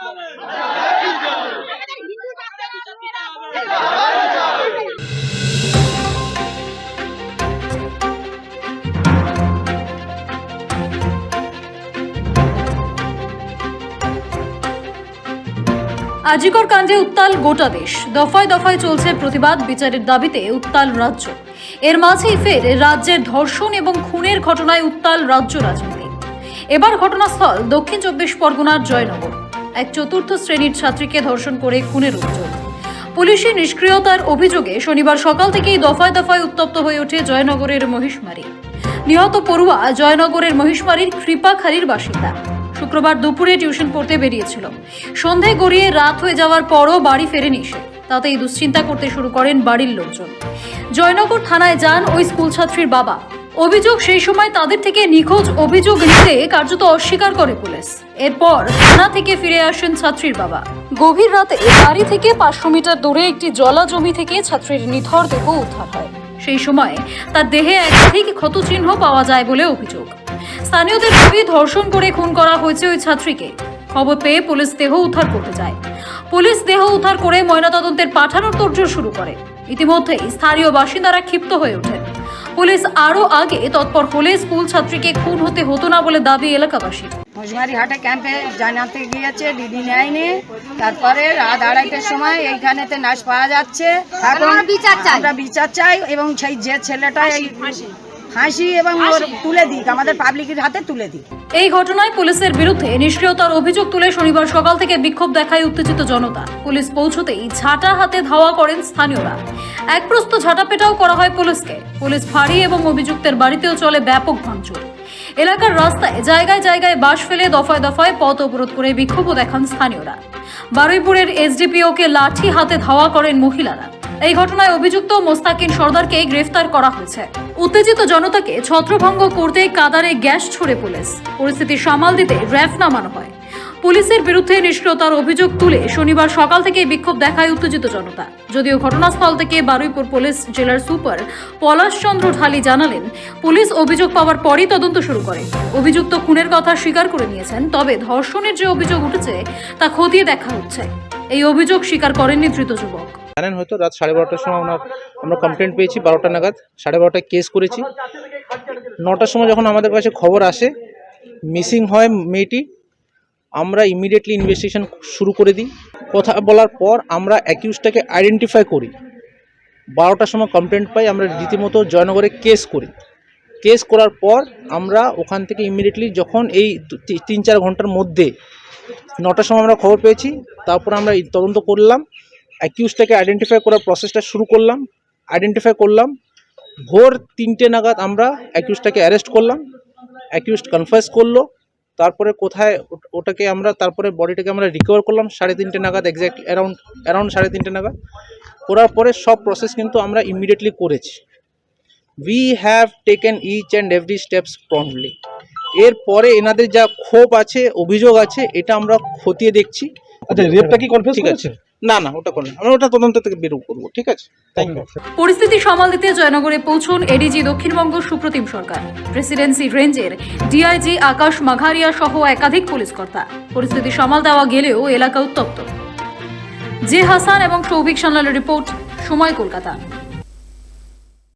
আজিকর কাণ্ডে উত্তাল গোটা দেশ। দফায় দফায় চলছে প্রতিবাদ বিচারের দাবিতে উত্তাল রাজ্য। এর মাঝেই ফের রাজ্যের ধর্ষণ এবং খুনের ঘটনায় উত্তাল রাজ্য রাজনীতি। এবার ঘটনাস্থল দক্ষিণ চব্বিশ পরগনার জয়নগর। এক চতুর্থ শ্রেণির ছাত্রীকে ধর্ষণ করে খুনের অভিযোগ। পুলিশের নিষ্ক্রিয়তার অভিযোগে শনিবার সকাল থেকেই দফায় দফায় উত্তপ্ত হয়ে ওঠে জয়নগরের মহিষমারি। নিহত পড়ুয়া জয়নগরের মহিষমারির কৃপাখালির বাসিন্দা। শুক্রবার দুপুরে টিউশন পড়তে বেরিয়েছিল। সন্ধে গড়িয়ে রাত হয়ে যাওয়ার পরও বাড়ি ফেরেনি সে। তাতেই দুশ্চিন্তা করতে শুরু করেন বাড়ির লোকজন। জয়নগর থানায় যান ওই স্কুল ছাত্রীর বাবা। অভিযোগ সেই সময় তাদের থেকে নিখোঁজ অভিযোগ নিতে কার্যত অস্বীকার করে পুলিশ। এরপর থানা থেকে ফিরে আসেন ছাত্রীর বাবা। গভীর রাতে বাড়ি থেকে পাঁচশো মিটার দূরে একটি জলা জমি থেকে ছাত্রীর নিথর দেহ উদ্ধার হয়। সেই সময় তার দেহে একাধিক ক্ষতচিহ্ন পাওয়া যায় বলে অভিযোগ। স্থানীয়দের দাবি, ধর্ষণ করে খুন করা হয়েছে ওই ছাত্রীকে। খবর পেয়ে পুলিশ দেহ উদ্ধার করতে যায়। পুলিশ দেহ উদ্ধার করে ময়নাতদন্তের পাঠানোর তোড়জোড় শুরু করে। ইতিমধ্যেই স্থানীয় বাসিন্দারা ক্ষিপ্ত হয়ে ওঠেন। পুলিশ আরও আগে তৎপর হলে স্কুল ছাত্রীকে খুন হতে হতো না বলে দাবি এলাকাবাসীর মজমারি হাটে ক্যাম্পে জানাতে গিয়েছে দিদি নেয়নি। তারপরে রাত আড়াইটার সময় এইখানেতে নাচ পাওয়া যাচ্ছে। এখন বিচার চাই। আমরা বিচার চাই এবং সেই যে ছেলেটা এই ফাঁসি এবং ওর তুলে দিক আমাদের পাবলিকের হাতে তুলে দিক। এই ঘটনায় পুলিশের বিরুদ্ধে নিষ্ক্রিয়তার অভিযোগ তুলে শনিবার সকাল থেকে বিক্ষোভ দেখায় উত্তেজিত জনতা। পুলিশ পৌঁছতেই ঝাঁটা হাতে ধাওয়া করেন স্থানীয়রা। এক প্রস্ত ঝাঁটাপেটাও করা হয় পুলিশকে। পুলিশ ফাঁড়ি এবং অভিযুক্তের বাড়িতেও চলে ব্যাপক ভাঙচুর। এলাকার রাস্তায় জায়গায় জায়গায় বাস ফেলে দফায় দফায় পথ অবরোধ করে বিক্ষোভও দেখান স্থানীয়রা। বারুইপুরের এসডিপিওকে লাঠি হাতে ধাওয়া করেন মহিলারা। এই ঘটনায় অভিযুক্ত মোস্তাকিন সর্দারকে গ্রেফতার করা হয়েছে। উত্তেজিত জনতাকে ছত্রভঙ্গ করতে কাদারে গ্যাস ছড়ে পুলিশ। পরিস্থিতি সামাল দিতে র্যাফ নামানো হয়। পুলিশের বিরুদ্ধে নিষ্ক্রিয়তার অভিযোগ তুলে শনিবার সকাল থেকেই বিক্ষোভ দেখায় উত্তেজিত জনতা। যদিও ঘটনাস্থল থেকে বারুইপুর পুলিশ জেলার সুপার পলাশ চন্দ্র ঢালি জানালেন, পুলিশ অভিযোগ পাওয়ার পরই তদন্ত শুরু করে। অভিযুক্ত খুনের কথা স্বীকার করে নিয়েছেন, তবে ধর্ষণের যে অভিযোগ উঠেছে তা খতিয়ে দেখা হচ্ছে। এই অভিযোগ স্বীকার করেননি ধৃত যুবক। জানেন হয়তো রাত সাড়ে বারোটার সময় ওনার আমরা কমপ্লেন পেয়েছি, বারোটা নাগাদ। সাড়ে বারোটায় কেস করেছি। নটার সময় যখন আমাদের কাছে খবর আসে মিসিং হয় মেয়েটি আমরা ইমিডিয়েটলি ইনভেস্টিগেশন শুরু করে দিই। কথা বলার পর আমরা অ্যাকিউজটাকে আইডেন্টিফাই করি। বারোটার সময় কমপ্লেন্ট পাই, আমরা রীতিমতো জয়নগরে কেস করি। কেস করার পর আমরা ওখান থেকে ইমিডিয়েটলি যখন এই তিন চার ঘণ্টার মধ্যে নটার সময় আমরা খবর পেয়েছি, তারপর আমরা তদন্ত করলাম। অ্যাকিউজটাকে আইডেন্টিফাই করার প্রসেসটা শুরু করলাম আইডেন্টিফাই করলাম। ভোর তিনটে নাগাদ আমরা অ্যাকিউজটাকে অ্যারেস্ট করলাম। অ্যাকিউজড কনফার্স করল। তারপরে কোথায় ওটাকে আমরা তারপরে বডিটাকে আমরা রিকভার করলাম সাড়ে তিনটে নাগাদ এক্স্যাক্ট অ্যারাউন্ড অ্যারাউন্ড সাড়ে তিনটে নাগাদ। করার পরে সব প্রসেস কিন্তু আমরা ইমিডিয়েটলি করেছি। We have taken each and every steps promptly এরপরে এনাদের যা ক্ষোভ আছে অভিযোগ আছে এটা আমরা খতিয়ে দেখছি। আচ্ছা রেপটা কি কনফিউজ ঠিক আছে। না না, ওটা করেন আমরা ওটা তদন্ত থেকে বের করব, ঠিক আছে? পরিস্থিতি সামাল দিতে জয়নগরে পৌঁছন এডিজি দক্ষিণবঙ্গ সুপ্রতিম সরকার। প্রেসিডেন্সি রেঞ্জের ডিআইজি আকাশ মাঘারিয়া সহ একাধিক পুলিশ কর্তা। পরিস্থিতি সামাল দেওয়া গেলেও এলাকা উত্তপ্ত। জে হাসান এবং সৌভিক সান্লালের রিপোর্ট, সময় কলকাতা।